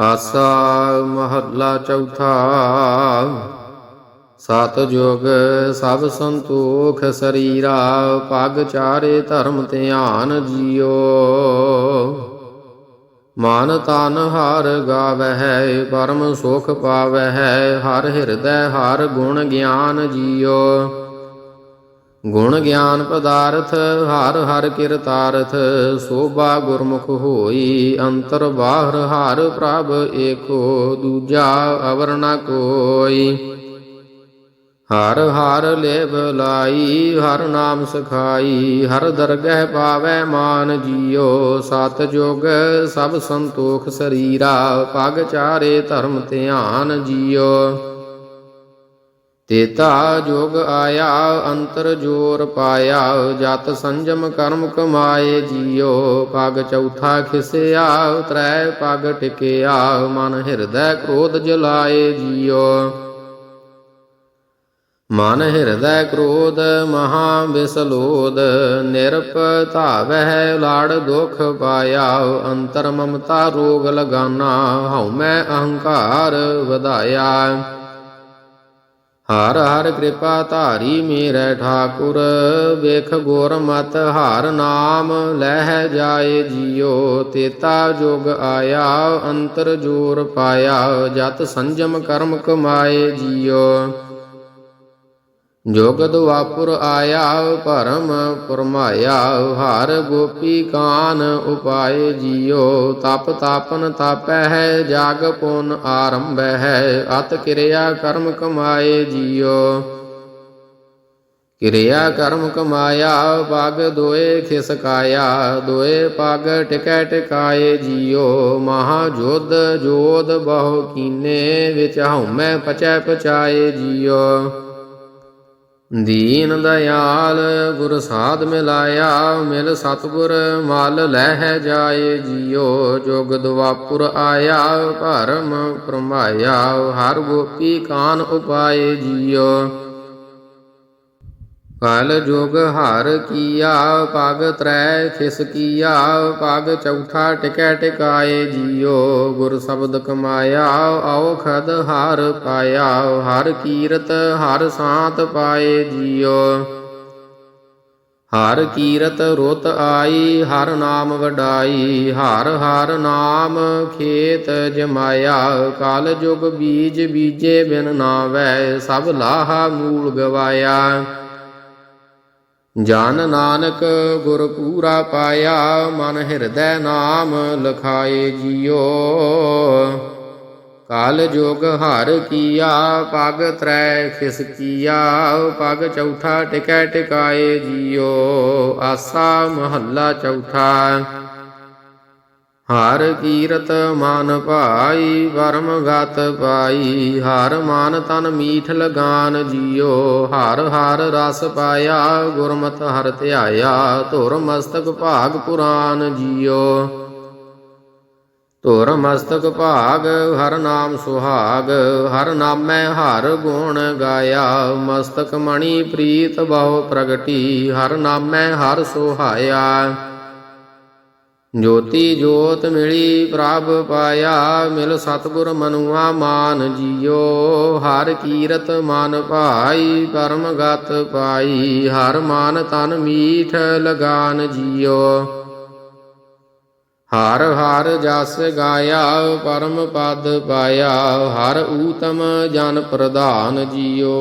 ਆਸਾ ਮਹੱਲਾ ਚੌਥਾ। ਸਤ ਜੁਗ ਸਭ ਸੰਤੋਖ ਸਰੀਰਾ, ਪਗ ਚਾਰੇ ਧਰਮ ਧਿਆਨ ਜੀਓ। ਮਨ ਤਨ ਹਰ ਗਾਵਹਿ, ਪਰਮ ਸੁਖ ਪਾਵਹਿ, ਹਰ ਹਿਰਦੈ ਹਰ ਗੁਣ ਗਿਆਨ ਜੀਓ। ਗੁਣ ਗਿਆਨ ਪਦਾਰਥ, ਹਰ ਹਰ ਕਿਰਤਾਰਥ ਸੋਭਾ ਗੁਰਮੁਖ ਹੋਈ, ਅੰਤਰ ਬਾਹਰ ਹਰ ਪ੍ਰਭ ਏਕੋ, ਦੂਜਾ ਅਵਰ ਨ ਕੋਈ। ਹਰ ਹਰ ਲੇਵ ਲਾਈ, ਹਰ ਨਾਮ ਸਖਾਈ, ਹਰ ਦਰਗਹਿ ਪਾਵੈ ਮਾਨ ਜੀਓ, ਸਤ ਜੁਗ ਸਭ ਸੰਤੋਖ ਸਰੀਰਾ, ਪਗ ਚਾਰੇ ਧਰਮ ਧਿਆਨ ਜੀਓ। ਤੇਤਾ ਜੋਗ ਆਇਆ, ਅੰਤਰ ਜੋਰ ਪਾਇਆ, ਜਤ ਸੰਜਮ ਕਰਮ ਕਮਾਏ ਜੀਓ, ਪਗ ਚੌਥਾ ਖਿਸਿਆ, ਤ੍ਰੈ ਪਗ ਟਿਕਿਆ, ਮਨ ਹਿਰਦੈ ਕ੍ਰੋਧ ਜਲਾਏ ਜੀਓ। ਮਨ ਹਿਰਦੈ ਕ੍ਰੋਧ ਮਹਾ ਬਿਸਲੋਦ ਨਿਰਪ ਧਾਵਹਿ ਲਾੜ ਦੁਖ ਪਾਇਆ, ਅੰਤਰ ਮਮਤਾ ਰੋਗ ਲਗਾਨਾ ਹਉ ਮੈਂ ਅਹੰਕਾਰ ਵਧਾਇਆ। ਹਰ ਹਰ ਕਿਰਪਾ ਧਾਰੀ ਮੇਰੇ ਠਾਕੁਰ, ਵੇਖ ਗੋਰ ਮਤ ਹਰ ਨਾਮ, ਲਹਿ ਜਾਏ ਜੀਓ ਤੇਤਾ ਜੁਗ ਆਇਆ, ਅੰਤਰ ਜੋਰ ਪਾਇਆ, ਜਤ ਸੰਜਮ ਕਰਮ ਕਮਾਏ ਜੀਓ ਜੋਗ ਦੁਆਪੁਰ ਆਇਆ ਭਰਮ ਪਰਮਾਇਆ, ਹਰ ਗੋਪੀ ਕਾਨ ਉਪਾਏ ਜੀਓ, ਤਪ ਤਾਪਨ ਤਾਪੈ ਹੈ, ਜਾਗ ਪੁਨ ਆਰੰਭ ਹੈ, ਅਤ ਕਿਰਿਆ ਕਰਮ ਕਮਾਏ ਜੀਓ। ਕਿਰਿਆ ਕਰਮ ਕਮਾਇਆ, ਪਗ ਦੋਏ ਖਿਸਕਾਇਆ, ਦੋਏ ਪਗ ਟਿਕੈ ਟਿਕਾਏ ਜੀਓ। ਮਹਾ ਜੋਧ ਜੋਧ ਬਹੁ ਕੀਨੇ, ਵਿੱਚ ਹਉਮੈ ਪਚੈ ਪਚਾਏ ਜੀਓ। ਦੀਨ ਦਇਆਲ ਗੁਰ ਸਾਧ ਮਿਲਾਇਆ, ਮਿਲ ਸਤਗੁਰ ਮਲ ਲਹਿ ਜਾਏ ਜੀਓ ਜੋਗ ਦੁਆਪੁਰ ਆਇਆ, ਭਰਮ ਪ੍ਰਮਾਇਆ ਹਰ ਗੋਪੀ ਕਾਨ ਉਪਾਏ ਜੀਓ ਕਲ ਜੋਗ ਹਰ ਕੀਆ ਪਗ ਤ੍ਰੈ ਖਿਸ ਕੀਆ ਪਗ ਚੌਥਾ ਟਿਕੈ ਟਿਕਾਏ ਜੀਓ, ਗੁਰ ਸ਼ਬਦ ਕਮਾਇਆ ਆਓ ਖਦ ਹਰ ਪਾਇਆ, ਹਰ ਕੀਰਤ ਹਰ ਸਾਤ ਪਾਏ ਜੀਓ। ਹਰ ਕੀਰਤ ਰੁਤ ਆਈ, ਹਰ ਨਾਮ ਵਡਾਈ, ਹਰ ਹਰ ਨਾਮ ਖੇਤ ਜਮਾਇਆ, ਕਲ ਜੁਗ ਬੀਜ ਬੀਜੇ ਬਿਨ ਨਾਵੈ, ਸਭ ਲਾਹਾ ਮੂਲ ਗਵਾਇਆ। ਜਨ ਨਾਨਕ ਗੁਰ ਪੂਰਾ ਪਾਇਆ, ਮਨ ਹਿਰਦੈ ਨਾਮ ਲਖਾਏ ਜੀਓ। ਕਾਲ ਜੋਗ ਹਰ ਕੀਆ, ਪਗ ਤ੍ਰੈ ਖਿਸ ਕੀਆ, ਪਗ ਚੌਥਾ ਟਿਕੈ ਟਿਕਾਏ ਜੀਓ। ਆਸਾ ਮਹੱਲਾ ਚੌਥਾ। ਹਰ ਕੀਰਤ ਮਨ ਭਾਈ ਪਰਮ ਗਤ ਪਾਈ। ਹਰ ਮਨ ਤਨ ਮੀਠ ਲਗਾਨ ਜੀਓ। ਹਰ ਹਰ ਰਸ ਪਾਇਆ, ਗੁਰਮਤ ਹਰ ਧਿਆਇਆ। ਧੁਰ ਮਸਤਕ ਭਾਗ ਪੁਰਾਨ ਜੀਓ। ਧੁਰ ਮਸਤਕ ਭਾਗ, ਹਰ ਨਾਮ ਸੁਹਾਗ। ਹਰ ਨਾਮੈ ਹਰ ਗੁਣ ਗਾਇਆ। ਮਸਤਕ ਮਣੀ ਪ੍ਰੀਤ ਬਹੁ ਪ੍ਰਗਟੀ। ਹਰ ਨਾਮੈ ਹਰ ਸੁਹਾਇਆ। ਜੋਤੀ ਜੋਤ ਮਿਲੀ ਪ੍ਰਭ ਪਾਇਆ, ਮਿਲ ਸਤਗੁਰ ਮਨੁਆ ਮਾਨ ਜੀਓ। ਹਰ ਕੀਰਤ ਮਨ ਭਾਈ, ਪਰਮ ਗਤ ਪਾਈ। ਹਰ ਮਾਨ ਤਨ ਮੀਠ ਲਗਾਨ ਜੀਓ। ਹਰ ਹਰ ਜਸ ਗਾਇਆ, ਪਰਮ ਪਦ ਪਾਇਆ। ਹਰ ਊਤਮ ਜਨ ਪ੍ਰਧਾਨ ਜੀਓ।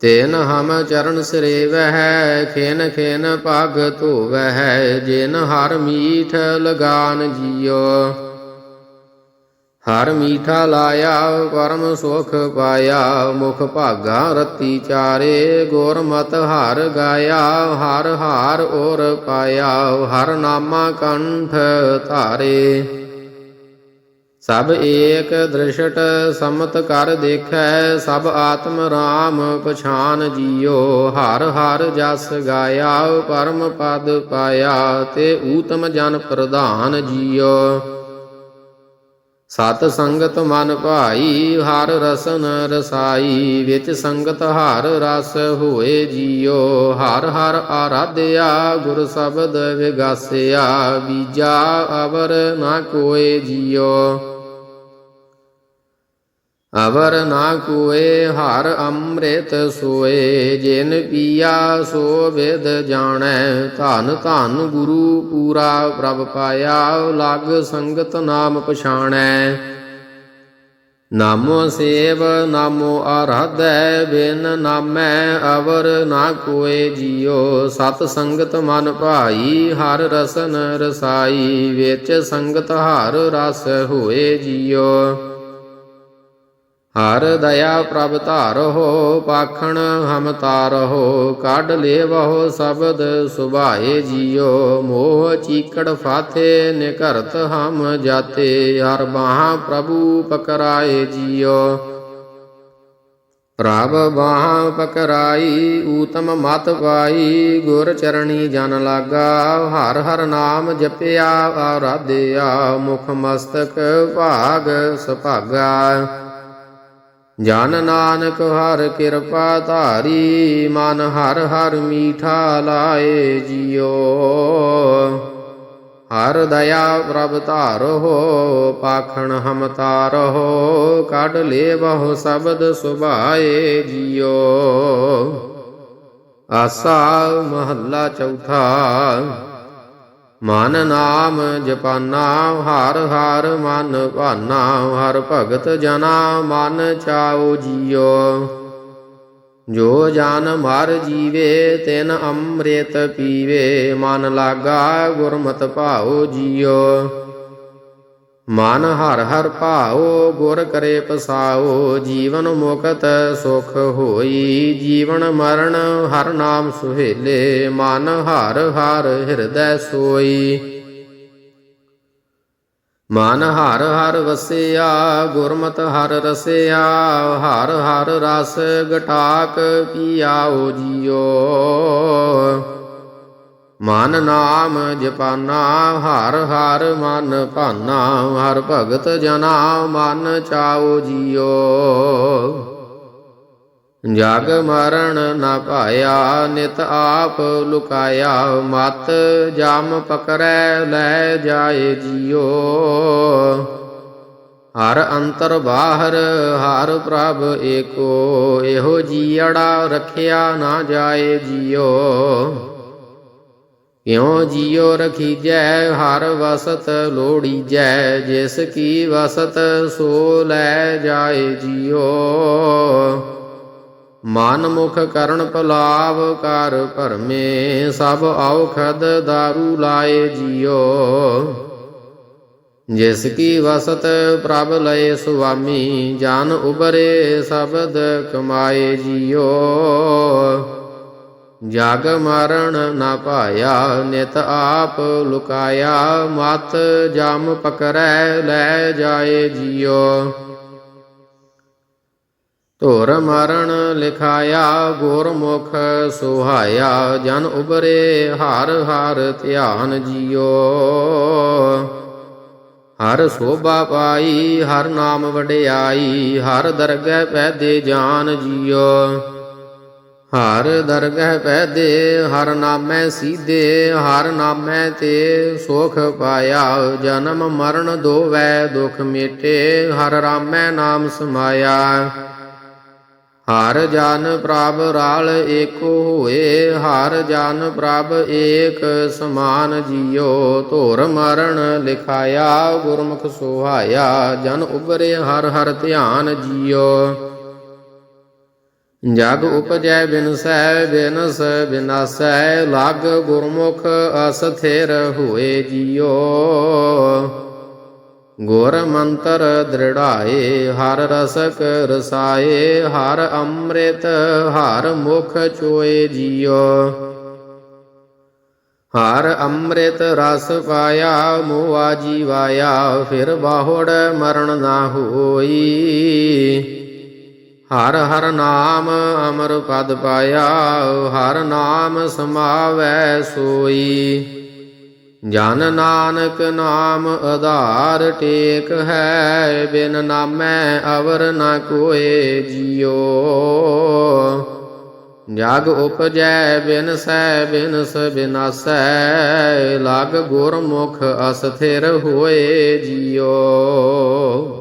ਤੇਨ ਹਮ ਚਰਨ ਸਰੇਵਹਿ, ਖੇਨ ਖੇਨ ਪਗ ਧੋਵਹਿ, ਜਿਨ ਹਰ ਮੀਠ ਲਗਾਨ ਜੀਓ। ਹਰ ਮੀਠਾ ਲਾਇਆ ਪਰਮ ਸੁਖ ਪਾਇਆ, ਮੁਖ ਭਾਗਾ ਰਤੀ ਚਾਰੇ, ਗੁਰਮਤ ਹਰ ਗਾਇਆ, ਹਰ ਹਾਰ ਔਰ ਪਾਇਆ, ਹਰ ਨਾਮਾ ਕੰਠ ਧਾਰੇ। ਸਭ ਏਕ ਦ੍ਰਿਸ਼ਟ ਸਮਤ ਕਰ ਦੇਖੈ, ਸਭ ਆਤਮ ਰਾਮ ਪਛਾਨ ਜੀਓ। ਹਰ ਹਰ ਜਸ ਗਾਇਆ, ਪਰਮ ਪਦ ਪਾਇਆ, ਤੇ ਊਤਮ ਜਨ ਪ੍ਰਧਾਨ ਜੀਓ। ਸਤ ਸੰਗਤ ਮਨ ਭਾਈ, ਹਰ ਰਸਨ ਰਸਾਈ, ਵਿੱਚ ਸੰਗਤ ਹਰ ਰਸ ਹੋਏ ਜੀਓ। ਹਰ ਹਰ ਆਰਾਧਿਆ, ਗੁਰ ਸ਼ਬਦ ਵਿਗਾਸਿਆ, ਬੀਜਾ ਅਵਰ ਨਾ ਕੋਏ ਜੀਓ। ਅਵਰ ਨਾ ਕੋਏ, ਹਰ ਅੰਮ੍ਰਿਤ ਸੋਏ। ਜਿਨ ਪੀਆ, ਸੋ ਵਿਦ ਜਾਣੈ। ਧਨ ਧਨ ਗੁਰੂ ਪੂਰਾ, ਪ੍ਰਭ ਪਾਇਆ, ਲਗ ਸੰਗਤ ਨਾਮ ਪਛਾਣੈ। ਨਾਮੋ ਸੇਵ, ਨਾਮੋ ਆਰਾਧੈ, ਬਿਨ ਨਾਮੈ ਅਵਰ ਨਾ ਕੋਏ ਜੀਓ। ਸਤ ਸੰਗਤ ਮਨ ਭਾਈ, ਹਰ ਰਸਨ ਰਸਾਈ। ਵਿੱਚ ਸੰਗਤ ਹਰ ਰਸ ਹੋਏ ਜੀਓ। ਹਰ ਦਇਆ ਪ੍ਰਭ ਧਾਰੋ ਪਾਖਣ ਹਮ ਤਾਰੋ ਕੱਢ ਲੇਵਹੁ ਸ਼ਬਦ ਸੁਭਾਏ ਜੀਓ ਮੋਹ ਚੀਕੜ ਫਾਥੇ ਨਿਕਰਤ ਹਮ ਜਾਤੇ, ਹਰ ਬਾਹ ਪ੍ਰਭੂ ਪਕਰਾਏ ਜੀਓ ਪ੍ਰਭ ਬਾਹ ਪਕਰਾਈ ਊਤਮ ਮਤ ਪਾਈ, ਗੁਰ ਚਰਣੀ ਜਨ ਲਾਗਾ, ਹਰ ਹਰ ਨਾਮ ਜਪਿਆ, ਆਰਾਧਿਆ, ਮੁਖ ਮਸਤਕ ਭਾਗ ਸੁਭਾਗਾ। ਜਨ ਨਾਨਕ ਹਰ ਕਿਰਪਾ ਧਾਰੀ, ਮਨ ਹਰ ਹਰ ਮੀਠਾ ਲਾਏ ਜਿਉ ਹਰ ਦਇਆ ਪ੍ਰਭ ਧਾਰੋ ਪਾਖਣ ਹਮ ਤਾਰੋ ਕੱਢ ਲੇ ਬਹੁ ਸ਼ਬਦ ਸੁਭਾਏ ਜਿਉ ਆਸਾ ਮਹੱਲਾ ਚੌਥਾ ਮਨ ਨਾਮ ਜਪਾਨਾ, ਹਰ ਹਰ ਮਨ ਭਾਨਾ, ਹਰ ਭਗਤ ਜਨਾ, ਮਨ ਚਾਉ ਜੀਓ ਜੋ ਜਾਨ ਮਰ ਜੀਵੇ, ਤਿਨ ਅੰਮ੍ਰਿਤ ਪੀਵੇ, ਮਨ ਲਾਗਾ ਗੁਰਮਤਿ ਭਾਉ ਜੀਓ ਮਨ ਹਰ ਹਰ ਭਾਓ ਗੁਰ ਕਰੇ ਪਸਾਓ ਜੀਵਨ ਮੁਕਤ ਸੁਖ ਹੋਈ। ਜੀਵਨ ਮਰਨ ਹਰ ਨਾਮ ਸੁਹੇਲੇ, ਮਨ ਹਰ ਹਰ ਹਿਰਦੈ ਸੋਈ। ਮਨ ਹਰ ਹਰ ਵਸਿਆ, ਗੁਰਮਤ ਹਰ ਰਸਿਆ, ਹਰ ਹਰ ਰਸ ਗਟਾਕ ਪੀਆਓ ਜੀਓ। ਮਨ ਨਾਮ ਜਪਾਨਾ, ਹਰ ਹਰ ਮਨ ਭਾਨਾ, ਹਰ ਭਗਤ ਜਨਾ, ਮਨ ਚਾਉ ਜੀਓ। ਜਗ ਮਰਨ ਨਾ ਪਾਇਆ ਨਿਤ ਆਪ ਲੁਕਾਇਆ, ਮਤ ਜਮ ਪਕਰੈ, ਲੈ ਜਾਏ ਜੀਓ। ਹਰ ਅੰਤਰ ਬਾਹਰ, ਹਰ ਪ੍ਰਭ ਏਕੋ, ਇਹੋ ਜੀੜਾ ਰੱਖਿਆ ਨਾ ਜਾਏ ਜੀਓ। ਕਿਉ ਜੀਉ ਰਖੀਜੈ, ਹਰ ਵਸਤ ਲੋੜੀਜੈ, ਜਿਸ ਕੀ ਵਸਤ ਸੋ ਲੈ ਜਾਏ ਜੀਉ ਮਨ ਮੁਖ ਕਰਨ ਭਲਾਵ ਕਰ ਭਰਮੇ, ਸਭ ਔਖਦ ਦਾਰੂ ਲਾਏ ਜੀਉ ਜਿਸ ਕੀ ਵਸਤ ਪ੍ਰਭ ਲਏ ਸੁਆਮੀ, ਜਾਨ ਉਬਰੇ ਸ਼ਬਦ ਕਮਾਏ ਜੀਉ ਜਗ ਮਰਨ ਨਾ ਪਾਇਆ ਨਿਤ ਆਪ ਲੁਕਾਇਆ, ਮਤ ਜਮ ਪਕਰੈ, ਲੈ ਜਾਏ ਜੀਓ। ਧੁਰ ਮਰਨ ਲਿਖਾਇਆ, ਗੁਰਮੁਖ ਸੁਹਾਇਆ, ਜਨ ਉਬਰੇ ਹਰ ਹਰ ਧਿਆਨ ਜੀਓ। ਹਰ ਸੋਭਾ ਪਾਈ, ਹਰ ਨਾਮ ਵਡਿਆਈ, ਹਰ ਦਰਗਹਿ ਪੈਦੇ ਜਾਨ ਜੀਓ। ਹਰ ਦਰਗਹਿ ਪੈਦੇ, ਹਰ ਨਾਮੈ ਸੀਧੇ ਹਰ ਨਾਮੈ ਤੇ ਸੁਖ ਪਾਇਆ। ਜਨਮ ਮਰਨ ਦੋਵੈ ਦੁਖ ਮੇਟੇ, ਹਰ ਰਾਮੈ ਨਾਮ ਸਮਾਇਆ। ਹਰ ਜਨ ਪ੍ਰਭ ਰਾਲ ਏਕੋ ਹੋਏ, ਹਰ ਜਨ ਪ੍ਰਭ ਏਕ ਸਮਾਨ ਜੀਓ। ਧੁਰ ਮਰਨ ਲਿਖਾਇਆ, ਗੁਰਮੁਖ ਸੁਹਾਇਆ। ਜਨ ਉਬਰੇ ਹਰ ਹਰ ਧਿਆਨ ਜੀਓ। ਜਗ ਉਪਜੈ ਬਿਨਸੈ ਬਿਨਸ ਬਿਨਾਸੈ ਲਗ ਗੁਰਮੁਖ ਅਸਥਿਰ ਹੋਏ ਜੀਓ। ਗੁਰ ਮੰਤਰ ਦ੍ਰਿੜਾਏ, ਹਰ ਰਸਕ ਰਸਾਏ, ਹਰ ਅੰਮ੍ਰਿਤ, ਹਰ ਮੁਖ ਚੋਏ ਜੀਓ। ਹਰ ਅੰਮ੍ਰਿਤ ਰਸ ਪਾਇਆ, ਮੋਆ ਜੀਵਾਇਆ, ਫਿਰ ਬਾਹੜ ਮਰਨ ਨਾ ਹੋਈ। ਹਰ ਹਰ ਨਾਮ ਅਮਰ ਪਦ ਪਾਇਆ, ਹਰ ਨਾਮ ਸਮਾਵੈ ਸੋਈ। ਜਨ ਨਾਨਕ ਨਾਮ ਆਧਾਰ ਟੇਕ ਹੈ, ਬਿਨ ਨਾਮੈ ਅਵਰ ਨ ਕੋਏ ਜਿਉ ਜਗ ਉਪਜੈ, ਬਿਨ ਸੈ ਬਿਨਸ ਬਿਨਾਸੈ, ਲਗ ਗੁਰਮੁਖ ਅਸਥਿਰ ਹੋਏ ਜੀਓ।